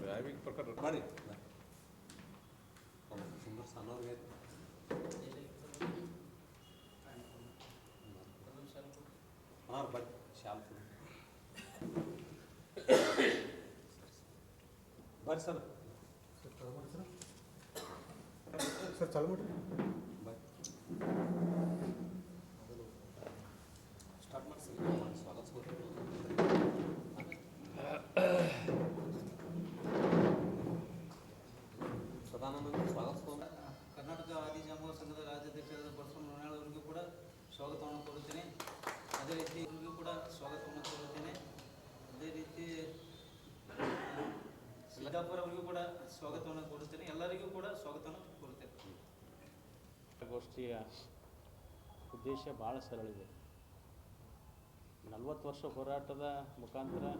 Driving ಪ್ರಕಾರ ಮಾಡಿ ಸುಂದರ ಸಣ್ಣವ್ರಿಗಾಯ್ತು ಹಾಂ ಬಟ್ ಶಾಂಪು ಬರ್ರಿ ಸರ್ ಸರ್ ಚಾಲು ಮಾಡಿ ಬಾಯ್ ಸ್ವಾಗತವನ್ನು ಕೋರುತ್ತೇನೆ. ಅದೇ ರೀತಿ ಇವರಿಗೂ ಕೂಡ ಸ್ವಾಗತವನ್ನು ಕೋರುತ್ತೇನೆ. ಅದೇ ರೀತಿ ಸಿದ್ದಾಪುರವರಿಗೂ ಕೂಡ ಸ್ವಾಗತವನ್ನು ಕೋರುತ್ತೇನೆ. ಎಲ್ಲರಿಗೂ ಕೂಡ ಸ್ವಾಗತವನ್ನು ಕೋರುತ್ತೇನೆ. ಗೋಷ್ಠಿಯ ಉದ್ದೇಶ ಭಾಳ ಸರಳಿದೆ ನಲವತ್ತು ವರ್ಷ ಹೋರಾಟದ ಮುಖಾಂತರ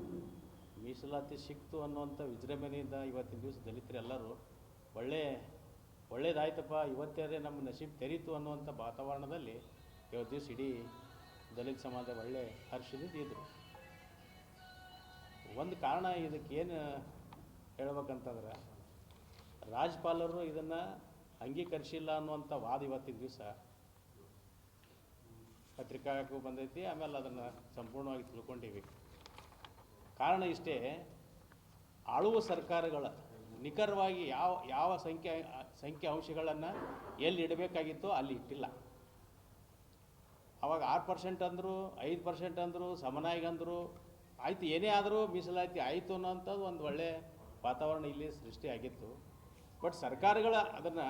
ಮೀಸಲಾತಿ ಸಿಕ್ತು ಅನ್ನುವಂಥ ವಿಜೃಂಭಣೆಯಿಂದ ಇವತ್ತಿನ ದಿವಸ ದಲಿತರೆಲ್ಲರೂ ಒಳ್ಳೆ, ಒಳ್ಳೇದಾಯ್ತಪ್ಪ, ಇವತ್ತೇ ನಮ್ಮ ನಸೀಬ್ ತೆರೀತು ಅನ್ನುವಂಥ ವಾತಾವರಣದಲ್ಲಿ ಇವತ್ತು ದಿವಸ ಇಡೀ ದಲಿತ ಸಮಾಜ ಒಳ್ಳೆ ಹರ್ಷದಿಂದ ಇದ್ದರು ಒಂದು ಕಾರಣ ಇದಕ್ಕೆ ಏನು ಹೇಳ್ಬೇಕಂತಂದ್ರೆ ರಾಜ್ಯಪಾಲರು ಇದನ್ನು ಅಂಗೀಕರಿಸಿಲ್ಲ ಅನ್ನುವಂಥ ವಾದ ಇವತ್ತಿನ ದಿವಸ. ಪತ್ರಿಕಾಗೂ ಬಂದೈತಿ, ಆಮೇಲೆ ಅದನ್ನು ಸಂಪೂರ್ಣವಾಗಿ ತಿಳ್ಕೊಂಡಿವಿ. ಕಾರಣ ಇಷ್ಟೇ, ಆಳುವ ಸರ್ಕಾರಗಳ ನಿಖರವಾಗಿ ಯಾವ ಯಾವ ಸಂಖ್ಯೆ ಸಂಖ್ಯೆ ಅಂಶಗಳನ್ನು ಎಲ್ಲಿ ಇಡಬೇಕಾಗಿತ್ತೋ ಅಲ್ಲಿ ಇಟ್ಟಿಲ್ಲ. ಅವಾಗ ಆರು ಪರ್ಸೆಂಟ್ ಅಂದರು, ಐದು ಪರ್ಸೆಂಟ್ ಅಂದರು, ಸಮನಾಗಿ ಅಂದರು, ಆಯ್ತು ಏನೇ ಆದರೂ ಮೀಸಲಾತಿ ಆಯಿತು ಅನ್ನೋಂಥದ್ದು ಒಂದು ಒಳ್ಳೆ ವಾತಾವರಣ ಇಲ್ಲಿ ಸೃಷ್ಟಿಯಾಗಿತ್ತು ಬಟ್ ಸರ್ಕಾರಗಳ ಅದನ್ನು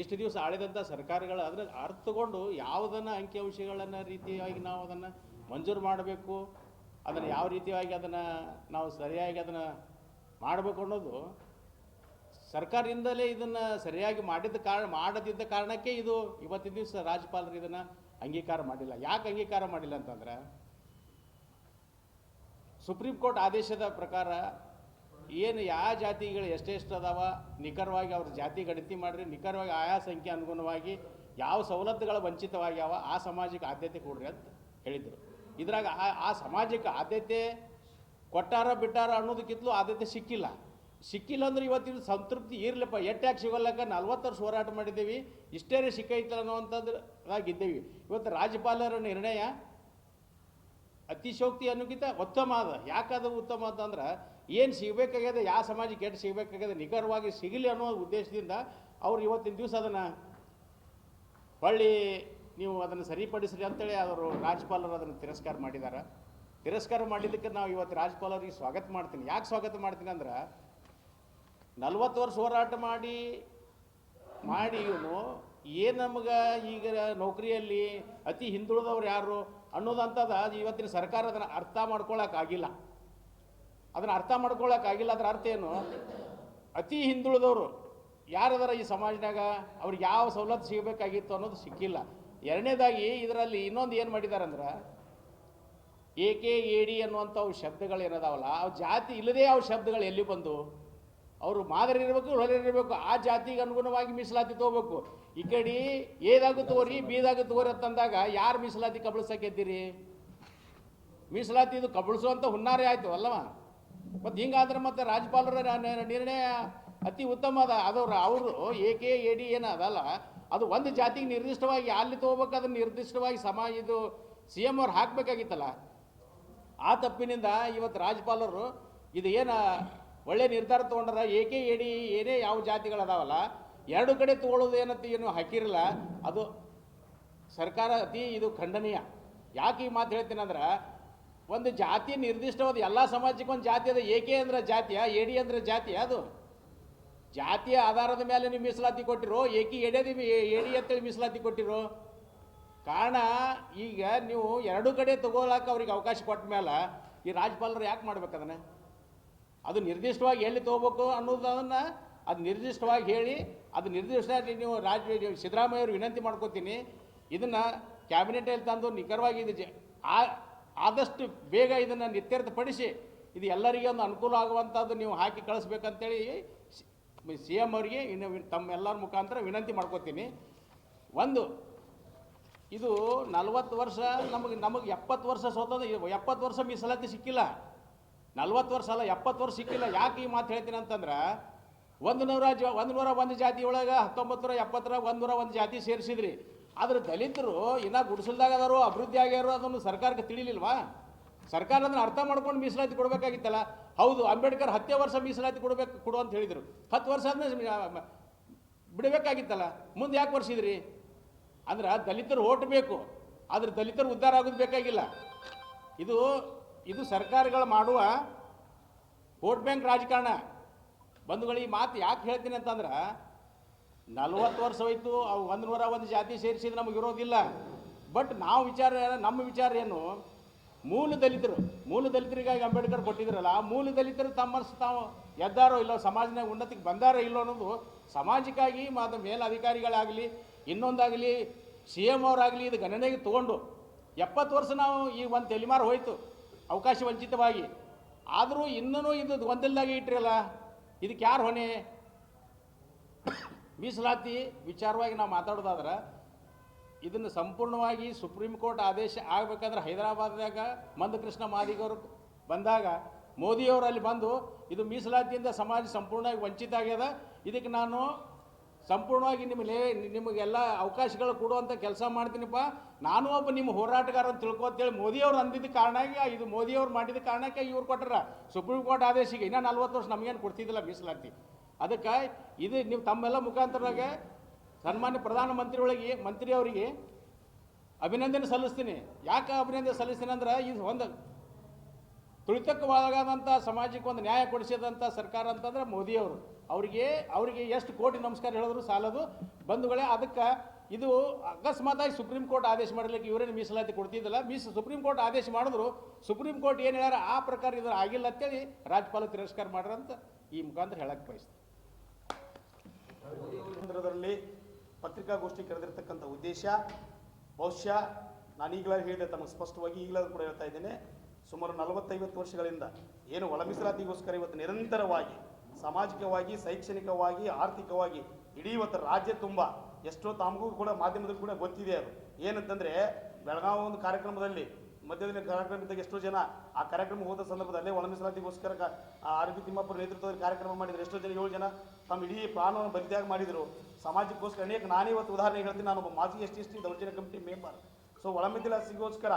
ಇಷ್ಟು ದಿವಸ ಆಳಿದಂಥ ಸರ್ಕಾರಗಳು ಅದರ ಅರ್ಥಗೊಂಡು ಯಾವುದನ್ನು ಅಂಕಿಅಂಶಗಳನ್ನು ರೀತಿಯಾಗಿ ನಾವು ಅದನ್ನು ಮಂಜೂರು ಮಾಡಬೇಕು, ಅದನ್ನು ಯಾವ ರೀತಿಯಾಗಿ ಅದನ್ನು ನಾವು ಸರಿಯಾಗಿ ಅದನ್ನು ಮಾಡಬೇಕು ಅನ್ನೋದು ಸರ್ಕಾರದಿಂದಲೇ ಇದನ್ನು ಸರಿಯಾಗಿ ಮಾಡಿದ ಕಾರಣ, ಮಾಡದಿದ್ದ ಕಾರಣಕ್ಕೆ ಇದು ಇವತ್ತಿನ ದಿವಸ ರಾಜ್ಯಪಾಲರು ಇದನ್ನು ಅಂಗೀಕಾರ ಮಾಡಿಲ್ಲ. ಯಾಕೆ ಅಂಗೀಕಾರ ಮಾಡಿಲ್ಲ ಅಂತಂದ್ರೆ ಸುಪ್ರೀಂ ಕೋರ್ಟ್ ಆದೇಶದ ಪ್ರಕಾರ ಏನು ಯಾವ ಜಾತಿಗಳು ಎಷ್ಟೆಷ್ಟು ಅದಾವ, ನಿಖರವಾಗಿ ಅವ್ರ ಜಾತಿ ಗಣತಿ ಮಾಡಿರಿ, ನಿಖರವಾಗಿ ಆಯಾ ಸಂಖ್ಯೆ ಅನುಗುಣವಾಗಿ ಯಾವ ಸವಲತ್ತುಗಳು ವಂಚಿತವಾಗ್ಯಾವ, ಆ ಸಮಾಜಕ್ಕೆ ಆದ್ಯತೆ ಕೊಡ್ರಿ ಅಂತ ಹೇಳಿದರು. ಇದ್ರಾಗ ಆ ಆ ಸಮಾಜಕ್ಕೆ ಆದ್ಯತೆ ಕೊಟ್ಟಾರ ಬಿಟ್ಟಾರ ಅನ್ನೋದಕ್ಕಿಂತಲೂ ಆದ್ಯತೆ ಸಿಕ್ಕಿಲ್ಲ. ಸಿಕ್ಕಿಲ್ಲ ಅಂದ್ರೆ ಇವತ್ತಿನ ಸಂತೃಪ್ತಿ ಇರ್ಲಪ್ಪ. ಎಟ್ಟಾಗಿ ಸಿಗೋಲ್ಲಕ್ಕ? ನಲ್ವತ್ತು ವರ್ಷ ಹೋರಾಟ ಮಾಡಿದ್ದೀವಿ. ಇಷ್ಟೇ ಸಿಕ್ಕೈತಲ್ಲ ಅನ್ನೋವಂಥದ್ರಾಗ ಇದ್ದೇವೆ ಇವತ್ತು ರಾಜ್ಯಪಾಲರ ನಿರ್ಣಯ ಅತಿಶೋಕ್ತಿ ಅನ್ನೋಕ್ಕಿಂತ ಉತ್ತಮ ಅದ ಯಾಕದು ಉತ್ತಮ ಅಂತಂದ್ರೆ ಏನು ಸಿಗಬೇಕಾಗ್ಯದ, ಯಾವ ಸಮಾಜಕ್ಕೆ ಕೆಟ್ಟ ಸಿಗಬೇಕಾಗ್ಯದ, ನಿಖರವಾಗಿ ಸಿಗಲಿ ಅನ್ನೋ ಉದ್ದೇಶದಿಂದ ಅವ್ರು ಇವತ್ತಿನ ದಿವಸ ಅದನ್ನು ಹೊಳ್ಳಿ ನೀವು ಅದನ್ನು ಸರಿಪಡಿಸ್ರಿ ಅಂತೇಳಿ ಅವರು ರಾಜ್ಯಪಾಲರು ಅದನ್ನು ತಿರಸ್ಕಾರ ಮಾಡಿದ್ದಾರೆ ತಿರಸ್ಕಾರ ಮಾಡಿದ್ದಕ್ಕೆ ನಾವು ಇವತ್ತು ರಾಜ್ಯಪಾಲರಿಗೆ ಸ್ವಾಗತ ಮಾಡ್ತೀನಿ. ಯಾಕೆ ಸ್ವಾಗತ ಮಾಡ್ತೀನಿ ಅಂದ್ರೆ ನಲ್ವತ್ತು ವರ್ಷ ಹೋರಾಟ ಮಾಡಿ ಮಾಡಿ ಇವನು ಏನು ನಮ್ಗೆ ಈಗ ನೌಕರಿಯಲ್ಲಿ ಅತಿ ಹಿಂದುಳಿದವ್ರು ಯಾರು ಅನ್ನೋದಂಥದ್ದು ಇವತ್ತಿನ ಸರ್ಕಾರ ಅದನ್ನು ಅರ್ಥ ಮಾಡ್ಕೊಳಕ್ಕಾಗಿಲ್ಲ ಅದನ್ನು ಅರ್ಥ ಮಾಡ್ಕೊಳಕ್ಕಾಗಿಲ್ಲ ಅದರ ಅರ್ಥ ಏನು? ಅತಿ ಹಿಂದುಳಿದವರು ಯಾರದಾರ ಈ ಸಮಾಜದಾಗ ಅವ್ರಿಗೆ ಯಾವ ಸವಲತ್ತು ಸಿಗಬೇಕಾಗಿತ್ತು ಅನ್ನೋದು ಸಿಕ್ಕಿಲ್ಲ. ಎರಡನೇದಾಗಿ ಇದರಲ್ಲಿ ಇನ್ನೊಂದು ಏನು ಮಾಡಿದ್ದಾರೆ ಅಂದ್ರೆ ಎ ಡಿ ಅನ್ನುವಂಥವು ಶಬ್ದಗಳು ಏನದಾವಲ್ಲ ಅವು ಜಾತಿ ಇಲ್ಲದೇ ಅವು ಶಬ್ದಗಳು ಎಲ್ಲಿ ಬಂದು? ಅವರು ಮಾದರಿ ಇರಬೇಕು ಹೊರೆ ಇರಬೇಕು, ಆ ಜಾತಿಗೆ ಅನುಗುಣವಾಗಿ ಮೀಸಲಾತಿ ತೊಗೋಬೇಕು. ಈ ಕಡೆ ಏದಾಗ ತಗೋರಿ, ಬೀದಾಗ ಅಂತ ಅಂತಂದಾಗ ಯಾರು ಮೀಸಲಾತಿ ಕಬಳಿಸಕ್ಕೆದ್ದೀರಿ ಮೀಸಲಾತಿ ಇದು ಕಬಳಿಸುವಂಥ ಹುನ್ನಾರೇ ಆಯಿತು, ಅಲ್ಲವ? ಮತ್ತು ಹಿಂಗಾದ್ರೆ ಮತ್ತೆ ರಾಜ್ಯಪಾಲರ ನಿರ್ಣಯ ಅತಿ ಉತ್ತಮ ಅದ. ಅದವ್ರು ಅವರು ಏಕೆ ಎಡಿ ಏನು ಅದಲ್ಲ. ಅದು ಒಂದು ಜಾತಿಗೆ ನಿರ್ದಿಷ್ಟವಾಗಿ ಅಲ್ಲಿ ತೊಗೋಬೇಕು, ಅದನ್ನು ನಿರ್ದಿಷ್ಟವಾಗಿ ಸಮಾಜ ಇದು ಸಿ ಎಂ ಅವ್ರು ಹಾಕಬೇಕಾಗಿತ್ತಲ್ಲ. ಆ ತಪ್ಪಿನಿಂದ ಇವತ್ತು ರಾಜ್ಯಪಾಲರು ಇದು ಏನು ಒಳ್ಳೆ ನಿರ್ಧಾರ ತೊಗೊಂಡ್ರ ಏಕೆ ಎಡಿ ಏನೇ ಯಾವ ಜಾತಿಗಳದಾವಲ್ಲ, ಎರಡು ಕಡೆ ತಗೊಳ್ಳೋದು ಏನಂತ ಏನು ಹಾಕಿರಲ್ಲ, ಅದು ಸರ್ಕಾರ ಅತಿ ಇದು ಖಂಡನೀಯ. ಯಾಕೆ ಈ ಮಾತು ಹೇಳ್ತೀನಂದ್ರೆ ಒಂದು ಜಾತಿ ನಿರ್ದಿಷ್ಟವಾದ ಎಲ್ಲ ಸಮಾಜಕ್ಕೆ ಒಂದು ಜಾತಿ ಅದು, ಏಕೆ ಅಂದ್ರೆ ಜಾತಿಯ ಎಡಿ ಅಂದ್ರೆ ಜಾತಿಯ ಅದು. ಜಾತಿಯ ಆಧಾರದ ಮೇಲೆ ನೀವು ಮೀಸಲಾತಿ ಕೊಟ್ಟಿರೋ, ಏಕೆ ಎಡೆದಿ ಎಡಿ ಅಂತೇಳಿ ಮೀಸಲಾತಿ ಕೊಟ್ಟಿರೋ. ಕಾರಣ, ಈಗ ನೀವು ಎರಡು ಕಡೆ ತಗೋಲಾಕ ಅವ್ರಿಗೆ ಅವಕಾಶ ಕೊಟ್ಟ ಮೇಲೆ ಈ ರಾಜ್ಯಪಾಲರು ಯಾಕೆ ಮಾಡ್ಬೇಕು ಅದನ್ನು? ಅದು ನಿರ್ದಿಷ್ಟವಾಗಿ ಎಲ್ಲಿ ತೊಗೋಬೇಕು ಅನ್ನೋದನ್ನು ಅದು ನಿರ್ದಿಷ್ಟವಾಗಿ ಹೇಳಿ, ಅದು ನಿರ್ದಿಷ್ಟ ನೀವು ರಾಜ್ಯ ಸಿದ್ದರಾಮಯ್ಯ ಅವರು ವಿನಂತಿ ಮಾಡ್ಕೋತೀನಿ. ಇದನ್ನು ಕ್ಯಾಬಿನೆಟಲ್ಲಿ ತಂದು ನಿಖರವಾಗಿ ಇದು ಆದಷ್ಟು ಬೇಗ ಇದನ್ನು ನಿತ್ಯರ್ಥಪಡಿಸಿ, ಇದು ಎಲ್ಲರಿಗೆ ಒಂದು ಅನುಕೂಲ ಆಗುವಂಥದ್ದು ನೀವು ಹಾಕಿ ಕಳಿಸ್ಬೇಕಂತೇಳಿ ಸಿ ಎಂ ಅವರಿಗೆ ಇನ್ನು ತಮ್ಮೆಲ್ಲರ ಮುಖಾಂತರ ವಿನಂತಿ ಮಾಡ್ಕೋತೀನಿ. ಒಂದು, ಇದು ನಲ್ವತ್ತು ವರ್ಷ ನಮಗೆ ನಮಗೆ ಎಪ್ಪತ್ತು ವರ್ಷ ಸೋತದ ಎಪ್ಪತ್ತು ವರ್ಷ ಮೀಸಲಾತಿ ಸಿಕ್ಕಿಲ್ಲ. ನಲ್ವತ್ತು ವರ್ಷ ಅಲ್ಲ, ಎಪ್ಪತ್ತು ವರ್ಷ ಸಿಕ್ಕಿಲ್ಲ. ಯಾಕೆ ಈ ಮಾತು ಹೇಳ್ತೀನಿ ಅಂತಂದ್ರೆ, ಒಂದು ನೂರ ಜ, ಒಂದು ನೂರ ಒಂದು ಜಾತಿ ಒಳಗೆ ಹತ್ತೊಂಬತ್ತು ನೂರ ಎಪ್ಪತ್ತರ ಒಂದು ನೂರ ಒಂದು ಜಾತಿ ಸೇರಿಸಿದ್ರಿ. ಆದ್ರೆ ದಲಿತರು ಇನ್ನ ಗುಡಿಸಲ್ದಾಗ ಅದಾರು, ಅಭಿವೃದ್ಧಿ ಆಗ್ಯಾರು ಅದನ್ನು ಸರ್ಕಾರಕ್ಕೆ ತಿಳಿಲಿಲ್ವಾ? ಸರ್ಕಾರ ಅದನ್ನು ಅರ್ಥ ಮಾಡ್ಕೊಂಡು ಮೀಸಲಾತಿ ಕೊಡಬೇಕಾಗಿತ್ತಲ್ಲ. ಹೌದು, ಅಂಬೇಡ್ಕರ್ ಹತ್ತೇ ವರ್ಷ ಮೀಸಲಾತಿ ಕೊಡಬೇಕು, ಕೊಡು ಅಂತ ಹೇಳಿದರು. ಹತ್ತು ವರ್ಷ ಆದ್ಮೇಲೆ ಬಿಡಬೇಕಾಗಿತ್ತಲ್ಲ. ಮುಂದೆ ಯಾಕೆ ವರ್ಷಿದ್ರಿ ಅಂದ್ರೆ ದಲಿತರು ಓಟ್ ಬೇಕು. ಆದ್ರೆ ದಲಿತರು ಉದ್ಧಾರ ಆಗೋದು ಬೇಕಾಗಿಲ್ಲ. ಇದು ಇದು ಸರ್ಕಾರಗಳು ಮಾಡುವ ವೋಟ್ ಬ್ಯಾಂಕ್ ರಾಜಕಾರಣ. ಬಂಧುಗಳು, ಈ ಮಾತು ಯಾಕೆ ಹೇಳ್ತೀನಿ ಅಂತಂದ್ರೆ, ನಲ್ವತ್ತು ವರ್ಷ ಹೋಯ್ತು, ಅವು ಒಂದು ನೂರ ಒಂದು ಜಾತಿ ಸೇರಿಸಿದ್ರೆ ನಮಗೆ ಇರೋದಿಲ್ಲ ಬಟ್ ನಾವು ವಿಚಾರ ನಮ್ಮ ವಿಚಾರ ಏನು, ಮೂಲ ದಲಿತರು, ಮೂಲ ದಲಿತರಿಗಾಗಿ ಅಂಬೇಡ್ಕರ್ ಕೊಟ್ಟಿದ್ರಲ್ಲ, ಆ ಮೂಲ ದಲಿತರು ತಮ್ಮ ತಾವು ಎದ್ದಾರೋ ಇಲ್ಲೋ, ಸಮಾಜನಾಗ ಉನ್ನತಿಗೆ ಬಂದಾರೋ ಇಲ್ಲೋ ಅನ್ನೋದು ಸಮಾಜಕ್ಕಾಗಿ ಮತ್ತು ಮೇಲಧಿಕಾರಿಗಳಾಗಲಿ, ಇನ್ನೊಂದಾಗಲಿ, ಸಿ ಎಂ ಅವರಾಗಲಿ ಇದು ಗಣನೆಗೆ ತೊಗೊಂಡು, ಎಪ್ಪತ್ತು ವರ್ಷ ನಾವು ಈ ಒಂದು ತಲೆಮಾರು ಹೋಯ್ತು. ಅವಕಾಶ ವಂಚಿತವಾಗಿ. ಆದರೂ ಇನ್ನೂ ಇದು ಗೊಂದಲದಾಗೆ ಇಟ್ಟಿರಲ್ಲ, ಇದಕ್ಕೆ ಯಾರು ಹೊಣೆ? ಮೀಸಲಾತಿ ವಿಚಾರವಾಗಿ ನಾವು ಮಾತಾಡೋದಾದ್ರೆ, ಇದನ್ನು ಸಂಪೂರ್ಣವಾಗಿ ಸುಪ್ರೀಂ ಕೋರ್ಟ್ ಆದೇಶ ಆಗಬೇಕಂದ್ರೆ ಹೈದರಾಬಾದ್ದಾಗ ಮಂದಕೃಷ್ಣ ಮಾದಿಗವರು ಬಂದಾಗ, ಮೋದಿಯವರು ಅಲ್ಲಿ ಬಂದು ಇದು ಮೀಸಲಾತಿಯಿಂದ ಸಮಾಜ ಸಂಪೂರ್ಣವಾಗಿ ವಂಚಿತ ಆಗ್ಯದ. ಇದಕ್ಕೆ ನಾನು ಸಂಪೂರ್ಣವಾಗಿ ನಿಮಗೆ ನಿಮಗೆಲ್ಲ ಅವಕಾಶಗಳು ಕೊಡುವಂಥ ಕೆಲಸ ಮಾಡ್ತೀನಿಪ್ಪ. ನಾನು ಒಬ್ಬ ನಿಮ್ಮ ಹೋರಾಟಗಾರ ಅಂತ ತಿಳ್ಕೊತೇಳಿ ಮೋದಿಯವ್ರು ಅಂದಿದ್ದ ಕಾರಣಕ್ಕೆ, ಇದು ಮೋದಿಯವ್ರು ಮಾಡಿದ ಕಾರಣಕ್ಕೆ ಇವ್ರು ಕೊಟ್ಟರ ಸುಪ್ರೀಂ ಕೋರ್ಟ್ ಆದೇಶಿಗೆ ಇನ್ನೂ ನಲ್ವತ್ತು ವರ್ಷ ನಮಗೇನು ಕೊಡ್ತಿದ್ದಿಲ್ಲ ಮೀಸಲಾತಿ. ಅದಕ್ಕೆ ಇದು ನೀವು ತಮ್ಮೆಲ್ಲ ಮುಖಾಂತರದಾಗ ಸನ್ಮಾನ್ಯ ಪ್ರಧಾನಮಂತ್ರಿಗಳಿಗೆ ಮಂತ್ರಿಯವರಿಗೆ ಅಭಿನಂದನೆ ಸಲ್ಲಿಸ್ತೀನಿ. ಯಾಕೆ ಅಭಿನಂದನೆ ಸಲ್ಲಿಸ್ತೀನಿ ಅಂದ್ರೆ ಇದು ಒಂದು ತುಳಿತಕ್ಕವಾದಂಥ ಸಮಾಜಕ್ಕೆ ಒಂದು ನ್ಯಾಯ ಕೊಡಿಸಿದಂಥ ಸರ್ಕಾರ ಅಂತಂದ್ರೆ ಮೋದಿಯವರು. ಅವರಿಗೆ ಅವರಿಗೆ ಎಷ್ಟು ಕೋಟಿ ನಮಸ್ಕಾರ ಹೇಳಿದ್ರು ಸಾಲದು. ಬಂಧುಗಳೇ, ಅದಕ್ಕೆ ಇದು ಅಕಸ್ಮಾತಾಗಿ ಸುಪ್ರೀಂ ಕೋರ್ಟ್ ಆದೇಶ ಮಾಡಲಿಕ್ಕೆ ಇವರೇನು ಮೀಸಲಾತಿ ಕೊಡ್ತಿದ್ದಿಲ್ಲ. ಮೀಸ, ಸುಪ್ರೀಂ ಕೋರ್ಟ್ ಆದೇಶ ಮಾಡಿದ್ರು. ಸುಪ್ರೀಂ ಕೋರ್ಟ್ ಏನು ಹೇಳ್ಯಾರ? ಆ ಪ್ರಕಾರ ಇದು ಆಗಿಲ್ಲ ಅಂತೇಳಿ ರಾಜ್ಯಪಾಲ ತಿರಸ್ಕಾರ ಮಾಡ್ರಂತ ಈ ಮುಖಾಂತರ ಹೇಳಕ್ಕೆ ಬಯಸ್ತೀನಿ. ಕೇಂದ್ರದಲ್ಲಿ ಪತ್ರಿಕಾಗೋಷ್ಠಿ ಕರೆದಿರ್ತಕ್ಕಂಥ ಉದ್ದೇಶ, ಬಹುಶಃ ನಾನು ಈಗಲೇ ಹೇಳಿದೆ ತಮಗೆ ಸ್ಪಷ್ಟವಾಗಿ ಈಗಲೂ ಕೂಡ ಹೇಳ್ತಾ ಇದ್ದೇನೆ. ಸುಮಾರು ನಲವತ್ತೈವತ್ತು ವರ್ಷಗಳಿಂದ ಏನು ಒಳ ಮೀಸಲಾತಿಗೋಸ್ಕರ ಇವತ್ತು ನಿರಂತರವಾಗಿ, ಸಾಮಾಜಿಕವಾಗಿ, ಶೈಕ್ಷಣಿಕವಾಗಿ, ಆರ್ಥಿಕವಾಗಿ ಇಡೀ ಇವತ್ತು ರಾಜ್ಯ ತುಂಬ ಎಷ್ಟೋ ತಮಗೂ ಕೂಡ ಮಾಧ್ಯಮದಲ್ಲಿ ಕೂಡ ಗೊತ್ತಿದೆ ಅದು. ಏನಂತಂದರೆ, ಬೆಳಗಾವಿ ಒಂದು ಕಾರ್ಯಕ್ರಮದಲ್ಲಿ, ಮಧ್ಯದಲ್ಲಿ ಕಾರ್ಯಕ್ರಮದಾಗ ಎಷ್ಟೋ ಜನ ಆ ಕಾರ್ಯಕ್ರಮ ಹೋದ ಸಂದರ್ಭದಲ್ಲಿ ಒಳ ಆ ಆರೋಗ್ಯ ತಿಮ್ಮಪ್ಪರ ನೇತೃತ್ವದಲ್ಲಿ ಕಾರ್ಯಕ್ರಮ ಮಾಡಿದ್ರು. ಎಷ್ಟೋ ಜನ ಏಳು ಜನ ತಮ್ಮ ಇಡೀ ಪ್ರಾಣವನ್ನು ಬಲಿತ್ಯಾಗ ಮಾಡಿದರು. ಸಮಾಜಕ್ಕೋಸ್ಕರ ಅನೇಕ ನಾನೇ ಇವತ್ತು ಉದಾಹರಣೆ ಹೇಳ್ತೀನಿ. ನಾನು ಒಬ್ಬ ಮಾಜಿ ಎಸ್ ಟಿ ಎಸ್ ಟಿ, ದೌರ್ಜನ್ಯ ಕಮಿಟಿ ಮೆಂಬರ್. ಸೊ ಒಳ ಸಿಗೋಸ್ಕರ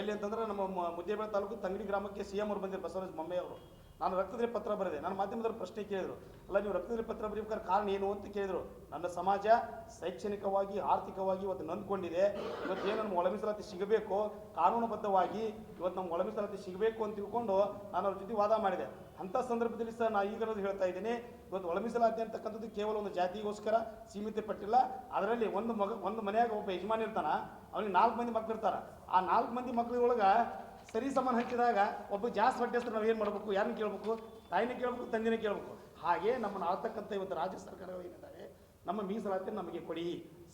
ಎಲ್ಲಿ ಅಂತಂದ್ರೆ ನಮ್ಮ ಮುದ್ದೇಬೇಳೆ ತಾಲೂಕು ತಂಗಡಿ ಗ್ರಾಮಕ್ಕೆ ಸಿ ಎಂ ಅವರು ಬಂದಿರು ಬಸವರಾಜ ಮೊಮ್ಮೆ ಅವರು. ನಾನು ರಕ್ತದಲ್ಲಿ ಪತ್ರ ಬರೆದೆ. ನಾನು ಮಾಧ್ಯಮದಲ್ಲಿ ಪ್ರಶ್ನೆ ಕೇಳಿದರು. ಅಲ್ಲ, ನೀವು ರಕ್ತದಲ್ಲಿ ಪತ್ರ ಬರೀಬೇಕಾದ್ರೆ ಕಾರಣ ಏನು ಅಂತ ಕೇಳಿದರು. ನನ್ನ ಸಮಾಜ ಶೈಕ್ಷಣಿಕವಾಗಿ, ಆರ್ಥಿಕವಾಗಿ ಇವತ್ತು ನೊಂದ್ಕೊಂಡಿದೆ. ಇವತ್ತು ಏನು ನಮ್ಮ ಒಳ ಸಿಗಬೇಕು, ಕಾನೂನುಬದ್ಧವಾಗಿ ಇವತ್ತು ನಮ್ಮ ಒಳ ಮೀಸಲಾತಿ ಸಿಗಬೇಕು ಅಂತ ತಿಳ್ಕೊಂಡು ನಾನು ಅವ್ರ ಜೊತೆ ವಾದ ಮಾಡಿದೆ. ಅಂಥ ಸಂದರ್ಭದಲ್ಲಿ ಸಹ ನಾನು ಈಗಲೂ ಹೇಳ್ತಾ ಇದ್ದೀನಿ, ಇವತ್ತು ಒಳ ಮೀಸಲಾತಿ ಅಂತಕ್ಕಂಥದ್ದು ಕೇವಲ ಒಂದು ಜಾತಿಗೋಸ್ಕರ ಸೀಮಿತ ಪಟ್ಟಿಲ್ಲ ಅದರಲ್ಲಿ ಒಂದು ಮಗ, ಒಂದು ಮನೆಯಾಗ ಒಬ್ಬ ಯಜಮಾನಿ ಇರ್ತಾನ ಅವ್ನಿಗೆ ನಾಲ್ಕು ಮಂದಿ ಮಕ್ಳು ಇರ್ತಾರೆ. ಆ ನಾಲ್ಕು ಮಂದಿ ಮಕ್ಳೊಳಗೆ ಸರಿ ಸಮಾನ ಹಂಚಿದಾಗ ಒಬ್ಬ ಜಾಸ್ತಿ ಹೊಟ್ಟೆ ಹೆಸರು ನಾವು ಏನು ಮಾಡಬೇಕು? ಯಾರನ್ನ ಕೇಳಬೇಕು? ತಾಯಿನೇ ಕೇಳಬೇಕು ತಂದೆನೇ ಕೇಳಬೇಕು? ಹಾಗೆ ನಮ್ಮನ್ನು ಆಳ್ತಕ್ಕಂಥ ಇವತ್ತು ರಾಜ್ಯ ಸರ್ಕಾರಗಳು ಏನಿದ್ದಾರೆ ನಮ್ಮ ಮೀಸಲಾತಿ ನಮಗೆ ಕೊಡಿ.